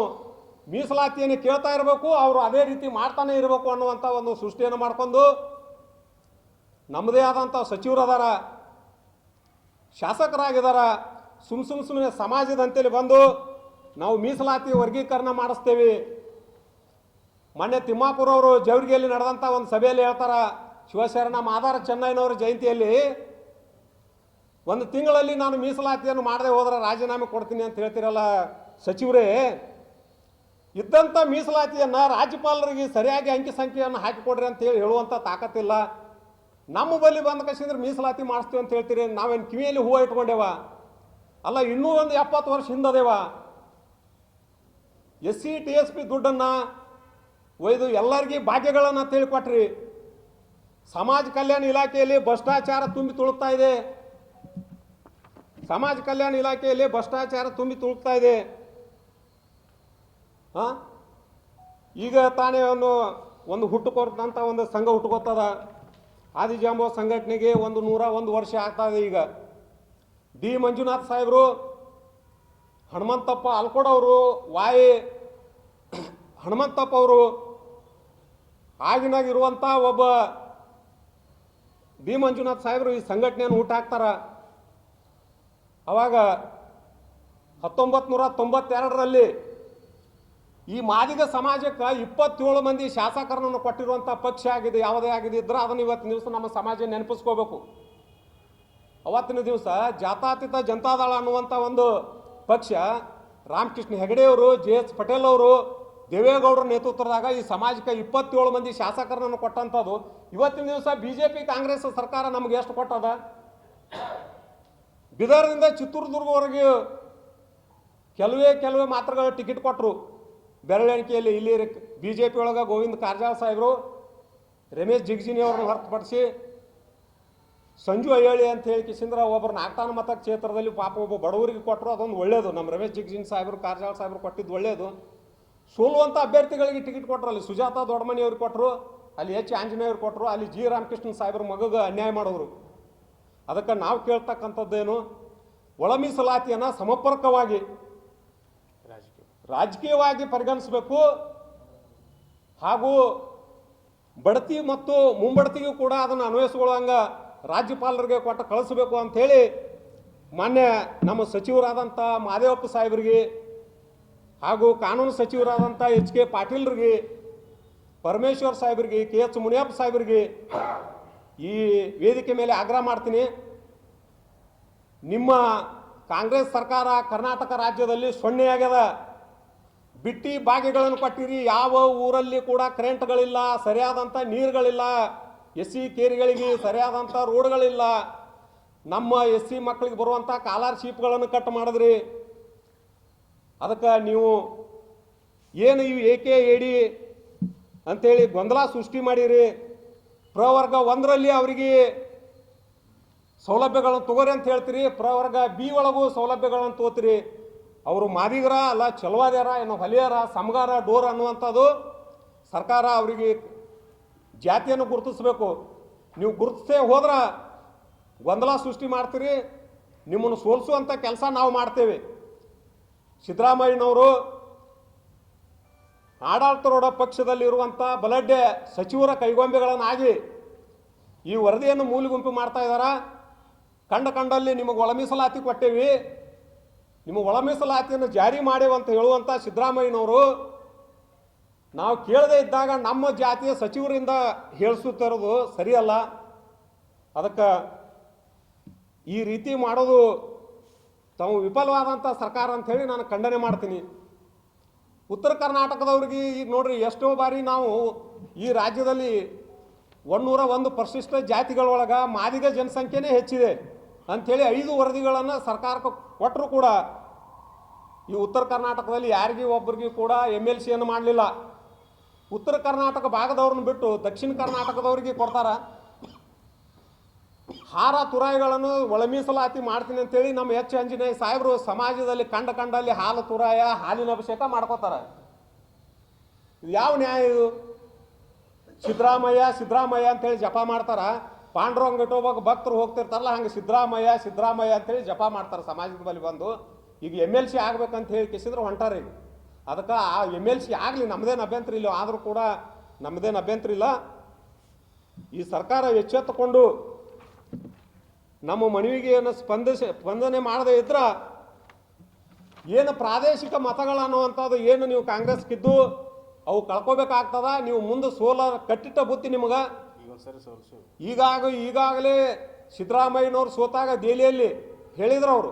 ಮೀಸಲಾತಿಯನ್ನು ಕೇಳ್ತಾ ಇರಬೇಕು, ಅವರು ಅದೇ ರೀತಿ ಮಾಡ್ತಾನೆ ಇರಬೇಕು ಅನ್ನುವಂಥ ಒಂದು ಸೃಷ್ಟಿಯನ್ನು ಮಾಡ್ಕೊಂಡು ನಮ್ಮದೇ ಆದಂಥ ಸಚಿವರು ಅದಾರ ಶಾಸಕರಾಗಿದ್ದಾರ ಸುಮ್ ಸುಮ್ ಸುಮ್ಮನೆ ಸಮಾಜದ ಅಂತೇಳಿ ಬಂದು ನಾವು ಮೀಸಲಾತಿ ವರ್ಗೀಕರಣ ಮಾಡಿಸ್ತೇವೆ. ಮೊನ್ನೆ ತಿಮ್ಮಾಪುರವರು ಜವರಿಗೆಯಲ್ಲಿ ನಡೆದಂಥ ಒಂದು ಸಭೆಯಲ್ಲಿ ಹೇಳ್ತಾರೆ, ಶಿವಶರಣ ಮಾದಾರ ಚೆನ್ನೈನವರ ಜಯಂತಿಯಲ್ಲಿ ಒಂದು ತಿಂಗಳಲ್ಲಿ ನಾನು ಮೀಸಲಾತಿಯನ್ನು ಮಾಡದೆ ಹೋದ್ರೆ ರಾಜೀನಾಮೆ ಕೊಡ್ತೀನಿ ಅಂತ ಹೇಳ್ತೀರಲ್ಲ ಸಚಿವರೇ, ಇದ್ದಂಥ ಮೀಸಲಾತಿಯನ್ನು ರಾಜ್ಯಪಾಲರಿಗೆ ಸರಿಯಾಗಿ ಅಂಕಿ ಸಂಖ್ಯೆಯನ್ನು ಹಾಕಿಕೊಡ್ರಿ ಅಂತ ಹೇಳಿ ಹೇಳುವಂಥ ತಾಕತ್ತಿಲ್ಲ. ನಮ್ಮ ಬಳಿ ಬಂದ ಕಸಿಂದ್ರೆ ಮೀಸಲಾತಿ ಮಾಡಿಸ್ತೀವಿ ಅಂತ ಹೇಳ್ತೀರಿ, ನಾವೇನು ಕಿವಿಯಲ್ಲಿ ಹೂವು ಇಟ್ಕೊಂಡೇವ? ಅಲ್ಲ ಇನ್ನೂ ಒಂದು ಎಪ್ಪತ್ತು ವರ್ಷ ಹಿಂದದೇವ? S C, T S P ದುಡ್ಡನ್ನು ಒಯ್ದು ಎಲ್ಲರಿಗೂ ಭಾಗ್ಯಗಳನ್ನು ತಿಳ್ಕೊಟ್ರಿ ಸಮಾಜ ಕಲ್ಯಾಣ ಇಲಾಖೆಯಲ್ಲಿ ಭ್ರಷ್ಟಾಚಾರ ತುಂಬಿ ತುಳುಕ್ತಾ ಇದೆ. ಸಮಾಜ ಕಲ್ಯಾಣ ಇಲಾಖೆಯಲ್ಲಿ ಭ್ರಷ್ಟಾಚಾರ ತುಂಬಿ ತುಳುಕ್ತಾ ಇದೆ. ಹಾಂ? ಈಗ ತಾನೇ ಒಂದು ಒಂದು ಹುಟ್ಟುಕೊಡ್ತಂಥ ಒಂದು ಸಂಘ ಹುಟ್ಟುಕೊತ್ತದ ಆದಿಜಾಂಬೋ ಸಂಘಟನೆಗೆ ಒಂದು ನೂರ ಒಂದು ವರ್ಷ ಆಗ್ತಾ ಇದೆ ಈಗ. ಡಿ ಮಂಜುನಾಥ್ ಸಾಹೇಬರು, ಹನುಮಂತಪ್ಪ ಅಲ್ಕೋಡವರು ವಾಯಿ, ಹನುಮಂತಪ್ಪ ಅವರು ಆಗಿನಾಗಿರುವಂಥ ಒಬ್ಬ ಡಿ ಮಂಜುನಾಥ್ ಸಾಹೇಬರು ಈ ಸಂಘಟನೆಯನ್ನು ಊಟ ಹಾಕ್ತಾರ. ಅವಾಗ ಹತ್ತೊಂಬತ್ತು ನೂರ ತೊಂಬತ್ತೆರಡರಲ್ಲಿ ಈ ಮಾದಿಗ ಸಮಾಜಕ್ಕೆ ಇಪ್ಪತ್ತೇಳು ಮಂದಿ ಶಾಸಕರನ್ನು ಕೊಟ್ಟಿರುವಂಥ ಪಕ್ಷ ಆಗಿದೆ, ಯಾವುದೇ ಆಗಿದೆ ಇದ್ರೆ ಅದನ್ನು ಇವತ್ತಿನ ದಿವಸ ನಮ್ಮ ಸಮಾಜ ನೆನಪಿಸ್ಕೋಬೇಕು. ಅವತ್ತಿನ ದಿವಸ ಜಾತಾತೀತ ಜನತಾದಳ ಅನ್ನುವಂಥ ಒಂದು ಪಕ್ಷ ರಾಮಕೃಷ್ಣ ಹೆಗಡೆಯವರು ಜೆ ಎಸ್ ಪಟೇಲ್ ಅವರು, ದೇವೇಗೌಡರ ನೇತೃತ್ವದಾಗ ಈ ಸಮಾಜಕ್ಕೆ ಇಪ್ಪತ್ತೇಳು ಮಂದಿ ಶಾಸಕರನ್ನು ಕೊಟ್ಟಂಥದ್ದು. ಇವತ್ತಿನ ದಿವಸ ಬಿ ಜೆ ಪಿ ಕಾಂಗ್ರೆಸ್ ಸರ್ಕಾರ ನಮ್ಗೆ ಎಷ್ಟು ಕೊಟ್ಟದ? ಬಿದರ್ನಿಂದ ಚಿತ್ರದುರ್ಗವರೆಗೆ ಕೆಲವೇ ಕೆಲವೇ ಮಾತ್ರಗಳ ಟಿಕೆಟ್ ಕೊಟ್ಟರು ಬೆರಳೆಣಿಕೆಯಲ್ಲಿ ಇಲ್ಲಿ ಬಿ ಜೆ ಪಿ ಒಳಗೆ ಗೋವಿಂದ ಕಾರಜಾಳ ಸಾಹೇಬರು, ರಮೇಶ್ ಜಿಗ್ಜಿನಿ ಅವ್ರನ್ನ ಹೊರತುಪಡಿಸಿ ಸಂಜು ಅಯ್ಯಳಿ ಅಂತ ಹೇಳಿ ಕಿಸಿಂದ್ರ ಒಬ್ಬರು ನಾಗ್ತಾನ ಮತ ಕ್ಷೇತ್ರದಲ್ಲಿ ಪಾಪ ಒಬ್ಬ ಬಡವರಿಗೆ ಕೊಟ್ಟರು ಅದೊಂದು ಒಳ್ಳೆಯದು ನಮ್ಮ ರಮೇಶ್ ಜಿಗ್ಜಿನ್ ಸಾಹೇಬರು, ಕಾರಜಾಳ ಸಾಹೇಬರು ಕೊಟ್ಟಿದ್ದು ಒಳ್ಳೆಯದು ಸೋಲುವಂಥ ಅಭ್ಯರ್ಥಿಗಳಿಗೆ ಟಿಕೆಟ್ ಕೊಟ್ಟರು ಅಲ್ಲಿ ಸುಜಾತ ದೊಡ್ಡಮನಿ ಅವ್ರಿಗೆ ಕೊಟ್ಟರು ಅಲ್ಲಿ ಎಚ್. ಆಂಜನೇಯವ್ರು ಕೊಟ್ಟರು ಅಲ್ಲಿ ಜಿ. ರಾಮಕೃಷ್ಣ ಸಾಹೇಬ್ರ ಮಗಗೆ ಅನ್ಯಾಯ ಮಾಡಿದ್ರು ಅದಕ್ಕೆ ನಾವು ಕೇಳ್ತಕ್ಕಂಥದ್ದೇನು, ಒಳ ಮೀಸಲಾತಿಯನ್ನು ಸಮರ್ಪಕವಾಗಿ ರಾಜಕೀಯವಾಗಿ ಪರಿಗಣಿಸಬೇಕು, ಹಾಗೂ ಬಡತಿ ಮತ್ತು ಮುಂಬಡ್ತಿಗೂ ಕೂಡ ಅದನ್ನು ಅನ್ವಯಿಸಿಕೊಳ್ಳುವಂಗೆ ರಾಜ್ಯಪಾಲರಿಗೆ ಕೊಟ್ಟು ಕಳಿಸಬೇಕು ಅಂಥೇಳಿ ಮಾನ್ಯ ನಮ್ಮ ಸಚಿವರಾದಂಥ ಮಾದೇವಪ್ಪ ಸಾಹೇಬರಿಗೆ ಹಾಗೂ ಕಾನೂನು ಸಚಿವರಾದಂಥ ಎಚ್ ಕೆ ಪಾಟೀಲ್ರಿಗೆ, ಪರಮೇಶ್ವರ್ ಸಾಹೇಬರಿಗೆ, ಕೆ ಎಚ್ ಮುನಿಯಪ್ಪ ಸಾಹೇಬರಿಗೆ ಈ ವೇದಿಕೆ ಮೇಲೆ ಆಗ್ರಹ ಮಾಡ್ತೀನಿ. ನಿಮ್ಮ ಕಾಂಗ್ರೆಸ್ ಸರ್ಕಾರ ಕರ್ನಾಟಕ ರಾಜ್ಯದಲ್ಲಿ ಸೊನ್ನೆಯಾಗ್ಯದ. ಬಿಟ್ಟಿ ಬಾಗಿಗಳನ್ನು ಕೊಟ್ಟಿರಿ. ಯಾವ ಊರಲ್ಲಿ ಕೂಡ ಕರೆಂಟ್ಗಳಿಲ್ಲ, ಸರಿಯಾದಂಥ ನೀರುಗಳಿಲ್ಲ, ಎಸ್ ಸಿ ಕೇರಿಗಳಿಗೆ ಸರಿಯಾದಂಥ ರೋಡ್ಗಳಿಲ್ಲ. ನಮ್ಮ ಎಸ್ ಸಿ ಮಕ್ಕಳಿಗೆ ಬರುವಂಥ ಕಾಲರ್ಶಿಪ್ಗಳನ್ನು ಕಟ್ ಮಾಡಿದ್ರಿ. ಅದಕ್ಕೆ ನೀವು ಏನು ಇವು ಏಕೆ ಎಡಿ ಅಂಥೇಳಿ ಗೊಂದಲ ಸೃಷ್ಟಿ ಮಾಡಿರಿ. ಪ್ರವರ್ಗ ಒಂದರಲ್ಲಿ ಅವರಿಗೆ ಸೌಲಭ್ಯಗಳನ್ನು ತಗೋರಿ ಅಂತ ಹೇಳ್ತೀರಿ, ಪ್ರವರ್ಗ ಬಿ ಒಳಗೂ ಸೌಲಭ್ಯಗಳನ್ನು ತಗೋತೀರಿ. ಅವರು ಮಾದಿಗರ ಅಲ್ಲ ಚಲವಾದ್ಯಾರ ಏನೋ ಹೊಲಿಯಾರ, ಸಮಗಾರ, ಡೋರ್ ಅನ್ನುವಂಥದ್ದು ಸರ್ಕಾರ ಅವರಿಗೆ ಜಾತಿಯನ್ನು ಗುರುತಿಸಬೇಕು. ನೀವು ಗುರುತಿಸೇ ಹೋದ್ರೆ ಗೊಂದಲ ಸೃಷ್ಟಿ ಮಾಡ್ತೀರಿ, ನಿಮ್ಮನ್ನು ಸೋಲಿಸುವಂಥ ಕೆಲಸ ನಾವು ಮಾಡ್ತೇವೆ. ಸಿದ್ದರಾಮಯ್ಯನವರು ಆಡಳಿತಾರೂಢ ಪಕ್ಷದಲ್ಲಿರುವಂಥ ಬಲಡ್ಡೆ ಸಚಿವರ ಕೈಗೊಂಬೆಗಳನ್ನಾಗಿ ಈ ವರದಿಯನ್ನು ಮೂಲೆಗುಂಪು ಮಾಡ್ತಾ ಇದ್ದಾರೆ ಕಂಡ ಕಂಡಲ್ಲಿ ನಿಮಗೆ ಒಳಮೀಸಲಾತಿ ಕೊಟ್ಟೇವಿ. ನಿಮಗೆ ಒಳಮೀಸಲಾತಿಯನ್ನು ಜಾರಿ ಮಾಡೇವು ಅಂತ ಹೇಳುವಂಥ ಸಿದ್ದರಾಮಯ್ಯನವರು ನಾವು ಕೇಳದೇ ಇದ್ದಾಗ ನಮ್ಮ ಜಾತಿಯ ಸಚಿವರಿಂದ ಹೇಳಿಸುತ್ತಿರೋದು ಸರಿಯಲ್ಲ. ಅದಕ್ಕೆ ಈ ರೀತಿ ಮಾಡೋದು ತಾವು ವಿಫಲವಾದಂಥ ಸರ್ಕಾರ ಅಂಥೇಳಿ ನಾನು ಖಂಡನೆ ಮಾಡ್ತೀನಿ. ಉತ್ತರ ಕರ್ನಾಟಕದವ್ರಿಗೆ ಈಗ ನೋಡ್ರಿ ಎಷ್ಟೋ ಬಾರಿ ನಾವು ಈ ರಾಜ್ಯದಲ್ಲಿ ಒಂದೂರ ಒಂದು ಪರಿಶಿಷ್ಟ ಜಾತಿಗಳೊಳಗೆ ಮಾದಿಗ ಜನಸಂಖ್ಯೆನೇ ಹೆಚ್ಚಿದೆ ಅಂಥೇಳಿ ಐದು ವರದಿಗಳನ್ನು ಸರ್ಕಾರಕ್ಕೆ ಕೊಟ್ಟರು ಕೂಡ ಈ ಉತ್ತರ ಕರ್ನಾಟಕದಲ್ಲಿ ಯಾರಿಗೂ ಒಬ್ಬರಿಗೂ ಕೂಡ ಎಂ ಎಲ್ ಸಿಯನ್ನು ಮಾಡಲಿಲ್ಲ. ಉತ್ತರ ಕರ್ನಾಟಕ ಭಾಗದವ್ರನ್ನ ಬಿಟ್ಟು ದಕ್ಷಿಣ ಕರ್ನಾಟಕದವ್ರಿಗೆ ಕೊಡ್ತಾರ. ಹಾರ ತುರಾಯಿಗಳನ್ನು ಒಳ ಮೀಸಲಾತಿ ಮಾಡ್ತೀನಿ ಅಂತೇಳಿ ನಮ್ಮ ಎಚ್ ಅಂಜನೇಯ ಸಾಹೇಬರು ಸಮಾಜದಲ್ಲಿ ಕಂಡ ಕಂಡಲ್ಲಿ ಹಾಲು ತುರಾಯ, ಹಾಲಿನ ಅಭಿಷೇಕ ಮಾಡ್ಕೋತಾರ. ಯಾವ ನ್ಯಾಯ ಇದು? ಸಿದ್ದರಾಮಯ್ಯ ಸಿದ್ದರಾಮಯ್ಯ ಅಂತೇಳಿ ಜಪ ಮಾಡ್ತಾರ. ಪಾಂಡುರಂಗ ಇಟ್ಟೋವಾಗ ಭಕ್ತರು ಹೋಗ್ತಿರ್ತಾರಲ್ಲ, ಹಂಗೆ ಸಿದ್ದರಾಮಯ್ಯ ಸಿದ್ದರಾಮಯ್ಯ ಅಂತೇಳಿ ಜಪ ಮಾಡ್ತಾರೆ ಸಮಾಜದ ಬಳಿ ಬಂದು. ಈಗ ಎಂ ಎಲ್ ಸಿ ಆಗ್ಬೇಕಂತ ಹೇಳಿ ಕಿಸಿದ್ರು ಹೊಂಟಾರ ಈಗ. ಅದಕ್ಕೆ ಆ ಎಂ ಎಲ್ ಸಿ ಆಗಲಿ ನಮ್ಮದೇನು ಅಭ್ಯಂತರ ಇಲ್ಲ, ಆದರೂ ಕೂಡ ನಮ್ಮದೇನು ಅಭ್ಯಂತರ ಇಲ್ಲ. ಈ ಸರ್ಕಾರ ಎಚ್ಚೆತ್ತುಕೊಂಡು ನಮ್ಮ ಮನವಿಗೆ ಏನು ಸ್ಪಂದಿಸಿ, ಸ್ಪಂದನೆ ಮಾಡದೇ ಇದ್ರ ಏನು ಪ್ರಾದೇಶಿಕ ಮತಗಳು ಮತಗಳನ್ನುವಂಥದ್ದು ಏನು ನೀವು ಕಾಂಗ್ರೆಸ್ಗಿದ್ದು, ಅವು ಕಳ್ಕೊಬೇಕಾಗ್ತದ? ನೀವು ಮುಂದೆ ಸೋಲ, ಕಟ್ಟಿಟ್ಟ ಬುತ್ತಿ ನಿಮಗೆ? ಈಗಾಗ, ಈಗಾಗಲೇ ಸಿದ್ದರಾಮಯ್ಯನವ್ರು ಸೋತಾಗ ದೆಹಲಿಯಲ್ಲಿ ಹೇಳಿದ್ರು ಅವರು.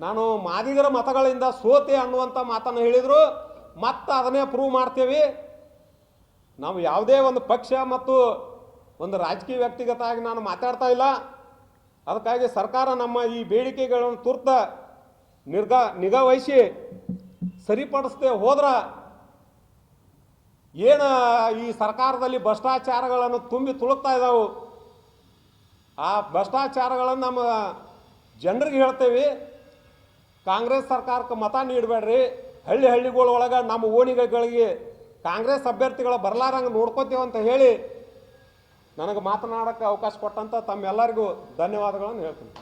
ನಾನು ಮಾದಿಗರ ಮತಗಳಿಂದ ಸೋತೆ ಅನ್ನುವಂಥ ಮಾತನ್ನು ಹೇಳಿದರು. ಮತ್ತೆ ಅದನ್ನೇ ಪ್ರೂವ್ ಮಾಡ್ತೇವೆ. ನಾವು ಯಾವುದೇ ಒಂದು ಪಕ್ಷ ಮತ್ತು ಒಂದು ರಾಜಕೀಯ ವ್ಯಕ್ತಿಗತ ಆಗಿ ನಾನು ಮಾತಾಡ್ತಾ ಇಲ್ಲ. ಅದಕ್ಕಾಗಿ ಸರ್ಕಾರ ನಮ್ಮ ಈ ಬೇಡಿಕೆಗಳನ್ನು ತುರ್ತ ನಿರ್ಗ ನಿಗಾ ವಹಿಸಿ ಸರಿಪಡಿಸದೆ ಹೋದ್ರೆ ಏನು ಈ ಸರ್ಕಾರದಲ್ಲಿ ಭ್ರಷ್ಟಾಚಾರಗಳನ್ನು ತುಂಬಿ ತುಳುಕ್ತಾ ಇದ್ದಾವೆ ಆ ಭ್ರಷ್ಟಾಚಾರಗಳನ್ನು ನಮ್ಮ ಜನರಿಗೆ ಹೇಳ್ತೇವೆ, ಕಾಂಗ್ರೆಸ್ ಸರ್ಕಾರಕ್ಕೆ ಮತ ನೀಡಬೇಡ್ರಿ. ಹಳ್ಳಿ ಹಳ್ಳಿಗಳೊಳಗೆ ನಮ್ಮ ಓಣಿಗಳಿಗೆ ಕಾಂಗ್ರೆಸ್ ಅಭ್ಯರ್ಥಿಗಳು ಬರಲಾರಂಗೆ ನೋಡ್ಕೋತೇವೆ ಅಂತ ಹೇಳಿ ನನಗೆ ಮಾತನಾಡೋಕ್ಕೆ ಅವಕಾಶ ಕೊಟ್ಟಂಥ ತಮ್ಮೆಲ್ಲರಿಗೂ ಧನ್ಯವಾದಗಳನ್ನು ಹೇಳ್ತೀನಿ.